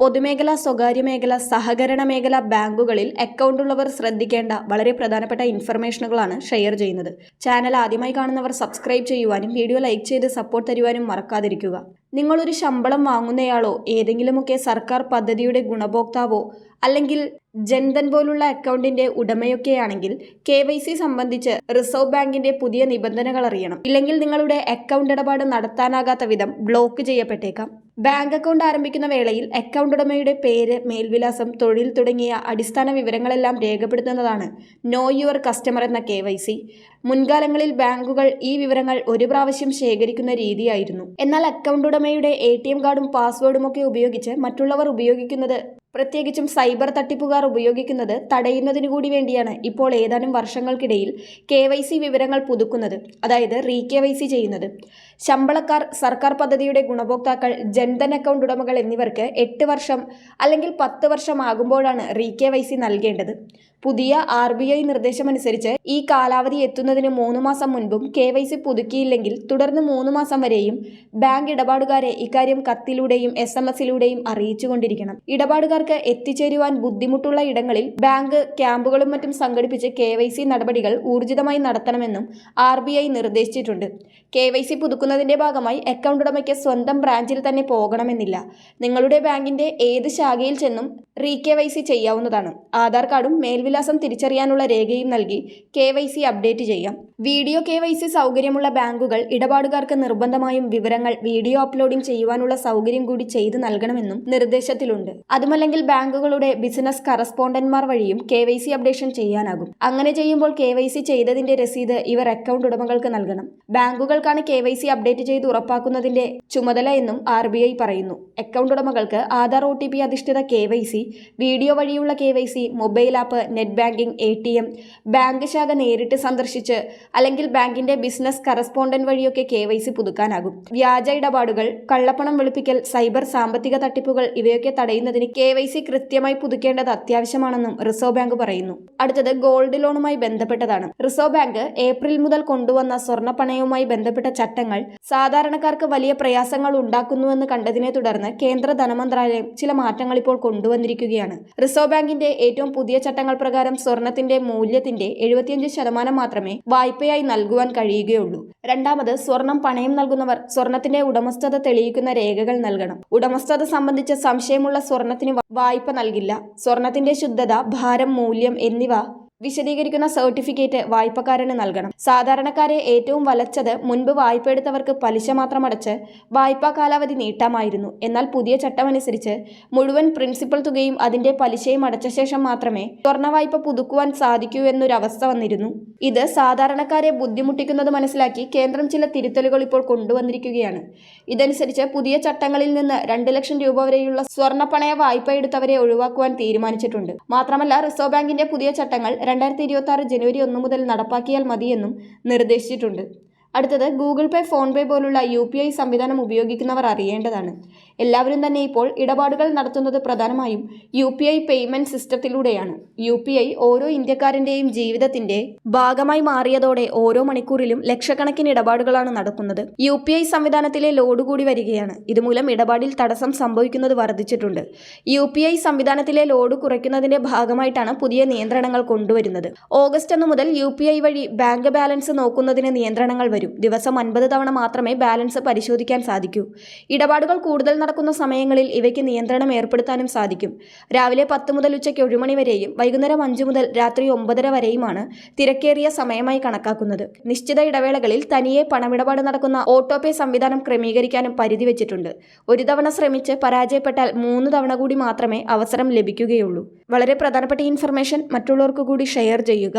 പൊതുമേഖല സ്വകാര്യ മേഖല സഹകരണ മേഖല ബാങ്കുകളിൽ അക്കൗണ്ട് ഉള്ളവർ ശ്രദ്ധിക്കേണ്ട വളരെ പ്രധാനപ്പെട്ട ഇൻഫർമേഷനുകളാണ് ഷെയർ ചെയ്യുന്നത്. ചാനൽ ആദ്യമായി കാണുന്നവർ സബ്സ്ക്രൈബ് ചെയ്യുവാനും വീഡിയോ ലൈക്ക് ചെയ്ത് സപ്പോർട്ട് തരുവാനും മറക്കാതിരിക്കുക. നിങ്ങളൊരു ശമ്പളം വാങ്ങുന്നയാളോ ഏതെങ്കിലുമൊക്കെ സർക്കാർ പദ്ധതിയുടെ ഗുണഭോക്താവോ അല്ലെങ്കിൽ ജൻധൻ പോലുള്ള അക്കൗണ്ടിന്റെ ഉടമയൊക്കെയാണെങ്കിൽ കെ വൈ സി സംബന്ധിച്ച് റിസർവ് ബാങ്കിന്റെ പുതിയ നിബന്ധനകൾ അറിയണം. ഇല്ലെങ്കിൽ നിങ്ങളുടെ അക്കൗണ്ട് ഇടപാട് നടത്താനാകാത്ത വിധം ബ്ലോക്ക് ചെയ്യപ്പെട്ടേക്കാം. ബാങ്ക് അക്കൗണ്ട് ആരംഭിക്കുന്ന വേളയിൽ അക്കൗണ്ട് ഉടമയുടെ പേര് മേൽവിലാസം തൊഴിൽ തുടങ്ങിയ അടിസ്ഥാന വിവരങ്ങളെല്ലാം രേഖപ്പെടുത്തുന്നതാണ് നോ യുവർ കസ്റ്റമർ എന്ന കെ വൈ സി. മുൻകാലങ്ങളിൽ ബാങ്കുകൾ ഈ വിവരങ്ങൾ ഒരു പ്രാവശ്യം ശേഖരിക്കുന്ന രീതിയായിരുന്നു. എന്നാൽ അക്കൗണ്ട് ഉടമയുടെ എ ടി എം കാർഡും പാസ്വേഡും ഒക്കെ ഉപയോഗിച്ച് മറ്റുള്ളവർ ഉപയോഗിക്കുന്നത് പ്രത്യേകിച്ചും സൈബർ തട്ടിപ്പുകാർ ഉപയോഗിക്കുന്നത് തടയുന്നതിനു കൂടി വേണ്ടിയാണ് ഇപ്പോൾ ഏതാനും വർഷങ്ങൾക്കിടയിൽ കെ വൈ സി വിവരങ്ങൾ പുതുക്കുന്നത് അതായത് റീ കെ വൈ സി ചെയ്യുന്നത്. ശമ്പളക്കാർ സർക്കാർ പദ്ധതിയുടെ ഗുണഭോക്താക്കൾ ജൻധൻ അക്കൗണ്ട് ഉടമകൾ എന്നിവർക്ക് എട്ട് വർഷം അല്ലെങ്കിൽ പത്ത് വർഷം ആകുമ്പോഴാണ് റീ കെ വൈ സി നൽകേണ്ടത്. പുതിയ ആർ ബി ഐ നിർദ്ദേശമനുസരിച്ച് ഈ കാലാവധി എത്തുന്നതിന് മൂന്ന് മാസം മുൻപും കെ വൈ സി പുതുക്കിയില്ലെങ്കിൽ തുടർന്ന് മൂന്ന് മാസം വരെയും ബാങ്ക് ഇടപാടുകാരെ ഇക്കാര്യം കത്തിലൂടെയും എസ് എം എസിലൂടെയും അറിയിച്ചുകൊണ്ടിരിക്കണം. ഇടപാടുകാർക്ക് എത്തിച്ചേരുവാൻ ബുദ്ധിമുട്ടുള്ള ഇടങ്ങളിൽ ബാങ്ക് ക്യാമ്പുകളും മറ്റും സംഘടിപ്പിച്ച് കെ നടപടികൾ ഊർജിതമായി നടത്തണമെന്നും ആർ നിർദ്ദേശിച്ചിട്ടുണ്ട്. കെ പുതുക്കുന്നതിന്റെ ഭാഗമായി അക്കൗണ്ട് ഉടമയ്ക്ക് സ്വന്തം ബ്രാഞ്ചിൽ തന്നെ പോകണമെന്നില്ല. നിങ്ങളുടെ ബാങ്കിന്റെ ഏത് ശാഖയിൽ ചെന്നും റീ കെ വൈ സി ചെയ്യാവുന്നതാണ്. ആധാർ കാർഡും മേൽവിലാസം തിരിച്ചറിയാനുള്ള രേഖയും നൽകി കെ വൈ സി അപ്ഡേറ്റ് ചെയ്യാം. വീഡിയോ കെ വൈ സി സൗകര്യമുള്ള ബാങ്കുകൾ ഇടപാടുകാർക്ക് നിർബന്ധമായും വിവരങ്ങൾ വീഡിയോ അപ്ലോഡിംഗ് ചെയ്യുവാനുള്ള സൗകര്യം കൂടി ചെയ്തു നൽകണമെന്നും നിർദ്ദേശത്തിലുണ്ട്. അതുമല്ലെങ്കിൽ ബാങ്കുകളുടെ ബിസിനസ് കറസ്പോണ്ടന്റ്മാർ വഴിയും കെ വൈ സി അപ്ഡേഷൻ ചെയ്യാനാകും. അങ്ങനെ ചെയ്യുമ്പോൾ കെ വൈ സി ചെയ്തതിന്റെ രസീത് ഇവർ അക്കൗണ്ട് ഉടമകൾക്ക് നൽകണം. ബാങ്കുകൾക്കാണ് കെ വൈ സി അപ്ഡേറ്റ് ചെയ്ത് ഉറപ്പാക്കുന്നതിന്റെ ചുമതല എന്നും ആർ ബി ഐ പറയുന്നു. അക്കൗണ്ട് ഉടമകൾക്ക് ആധാർ ഒ ടി പി അധിഷ്ഠിത കെ വൈ സി വീഡിയോ വഴിയുള്ള K Y C mobile app net banking A T M bank ശാഖ നേരിട്ട് സന്ദർശിച്ച് അല്ലെങ്കിൽ ബാങ്കിന്റെ ബിസിനസ് കറസ്പോണ്ടന്റ് വഴിയൊക്കെ കെ വൈ സി പുതുക്കാനാകും. വ്യാജ ഇടപാടുകൾ കള്ളപ്പണം വെളുപ്പിക്കൽ സൈബർ സാമ്പത്തിക തട്ടിപ്പുകൾ ഇവയൊക്കെ തടയുന്നതിന് കെ വൈ സി കൃത്യമായി പുതുക്കേണ്ടത് അത്യാവശ്യമാണെന്നും റിസർവ് ബാങ്ക് പറയുന്നു. അടുത്തത് ഗോൾഡ് ലോണുമായി ബന്ധപ്പെട്ടതാണ്. റിസർവ് ബാങ്ക് ഏപ്രിൽ മുതൽ കൊണ്ടുവന്ന സ്വർണപ്പണയവുമായി ബന്ധപ്പെട്ട ചട്ടങ്ങൾ സാധാരണക്കാർക്ക് വലിയ പ്രയാസങ്ങൾ ഉണ്ടാക്കുന്നുവെന്ന് കണ്ടതിനെ തുടർന്ന് കേന്ദ്ര ധനമന്ത്രാലയം ചില മാറ്റങ്ങൾ ഇപ്പോൾ കൊണ്ടുവന്നിരിക്കുകയാണ്. റിസർവ് ബാങ്കിന്റെ ഏറ്റവും പുതിയ ചട്ടങ്ങൾ പ്രകാരം സ്വർണത്തിന്റെ മൂല്യത്തിന്റെ എഴുപത്തിയഞ്ച് ശതമാനം മാത്രമേ വായ്പയായി നൽകുവാൻ കഴിയുകയുള്ളൂ. രണ്ടാമത് സ്വർണം പണയം നൽകുന്നവർ സ്വർണത്തിന്റെ ഉടമസ്ഥത തെളിയിക്കുന്ന രേഖകൾ നൽകണം. ഉടമസ്ഥത സംബന്ധിച്ച സംശയമുള്ള സ്വർണത്തിന് വായ്പ നൽകില്ല. സ്വർണത്തിന്റെ ശുദ്ധത ഭാരം മൂല്യം എന്നിവ വിശദീകരിക്കുന്ന സർട്ടിഫിക്കറ്റ് വായ്പക്കാരന് നൽകണം. സാധാരണക്കാരെ ഏറ്റവും വലച്ചത് മുൻപ് വായ്പ എടുത്തവർക്ക് പലിശ മാത്രം അടച്ച് വായ്പാ കാലാവധി നീട്ടാമായിരുന്നു. എന്നാൽ പുതിയ ചട്ടമനുസരിച്ച് മുഴുവൻ പ്രിൻസിപ്പൽ തുകയും അതിന്റെ പലിശയും അടച്ച ശേഷം മാത്രമേ സ്വർണ വായ്പ പുതുക്കുവാൻ സാധിക്കൂ എന്നൊരവസ്ഥ വന്നിരുന്നു. ഇത് സാധാരണക്കാരെ ബുദ്ധിമുട്ടിക്കുന്നത് മനസ്സിലാക്കി കേന്ദ്രം ചില തിരുത്തലുകൾ ഇപ്പോൾ കൊണ്ടുവന്നിരിക്കുകയാണ്. ഇതനുസരിച്ച് പുതിയ ചട്ടങ്ങളിൽ നിന്ന് രണ്ട് ലക്ഷം രൂപ വരെയുള്ള സ്വർണപ്പണയ വായ്പ എടുത്തവരെ ഒഴിവാക്കുവാൻ തീരുമാനിച്ചിട്ടുണ്ട്. മാത്രമല്ല റിസർവ് ബാങ്കിന്റെ പുതിയ ചട്ടങ്ങൾ രണ്ടായിരത്തി ഇരുപത്തി ജനുവരി ഒന്ന് മുതൽ നടപ്പാക്കിയാൽ മതിയെന്നും നിർദ്ദേശിച്ചിട്ടുണ്ട്. അടുത്തത് ഗൂഗിൾ പേ ഫോൺ പേ പോലുള്ള യു പി ഐ സംവിധാനം ഉപയോഗിക്കുന്നവർ അറിയേണ്ടതാണ്. എല്ലാവരും തന്നെ ഇപ്പോൾ ഇടപാടുകൾ നടത്തുന്നത് പ്രധാനമായും യു പി ഐ പേയ്മെന്റ് സിസ്റ്റത്തിലൂടെയാണ് യു പി ഐ ഓരോ ഇന്ത്യക്കാരന്റെയും ജീവിതത്തിന്റെ ഭാഗമായി മാറിയതോടെ ഓരോ മണിക്കൂറിലും ലക്ഷക്കണക്കിന് ഇടപാടുകളാണ് നടക്കുന്നത്. യു പി ഐ സംവിധാനത്തിലെ ലോഡ് കൂടി വരികയാണ്. ഇതുമൂലം ഇടപാടിൽ തടസ്സം സംഭവിക്കുന്നത് വർദ്ധിച്ചിട്ടുണ്ട്. യു പി ഐ സംവിധാനത്തിലെ ലോഡ് കുറയ്ക്കുന്നതിന്റെ ഭാഗമായിട്ടാണ് പുതിയ നിയന്ത്രണങ്ങൾ കൊണ്ടുവരുന്നത്. ഓഗസ്റ്റ് ഒന്ന് മുതൽ യു പി ഐ വഴി ബാങ്ക് ബാലൻസ് നോക്കുന്നതിന് നിയന്ത്രണങ്ങൾ വരും. ദിവസം അൻപത് തവണ മാത്രമേ ബാലൻസ് പരിശോധിക്കാൻ സാധിക്കൂ. ഇടപാടുകൾ കൂടുതൽ നടക്കുന്ന സമയങ്ങളിൽ ഇവയ്ക്ക് നിയന്ത്രണം ഏർപ്പെടുത്താനും സാധിക്കും. രാവിലെ പത്ത് മുതൽ ഉച്ചയ്ക്ക് ഒരു മണി വരെയും വൈകുന്നേരം അഞ്ച് മുതൽ രാത്രി ഒമ്പതര വരെയുമാണ് തിരക്കേറിയ സമയമായി കണക്കാക്കുന്നത്. നിശ്ചിത ഇടവേളകളിൽ തനിയെ പണമിടപാട് നടക്കുന്ന ഓട്ടോ പേ സംവിധാനം ക്രമീകരിക്കാനും പരിധി വെച്ചിട്ടുണ്ട്. ഒരു തവണ ശ്രമിച്ച് പരാജയപ്പെട്ടാൽ മൂന്ന് തവണ കൂടി മാത്രമേ അവസരം ലഭിക്കുകയുള്ളൂ. വളരെ പ്രധാനപ്പെട്ട ഇൻഫർമേഷൻ മറ്റുള്ളവർക്ക് കൂടി ഷെയർ ചെയ്യുക.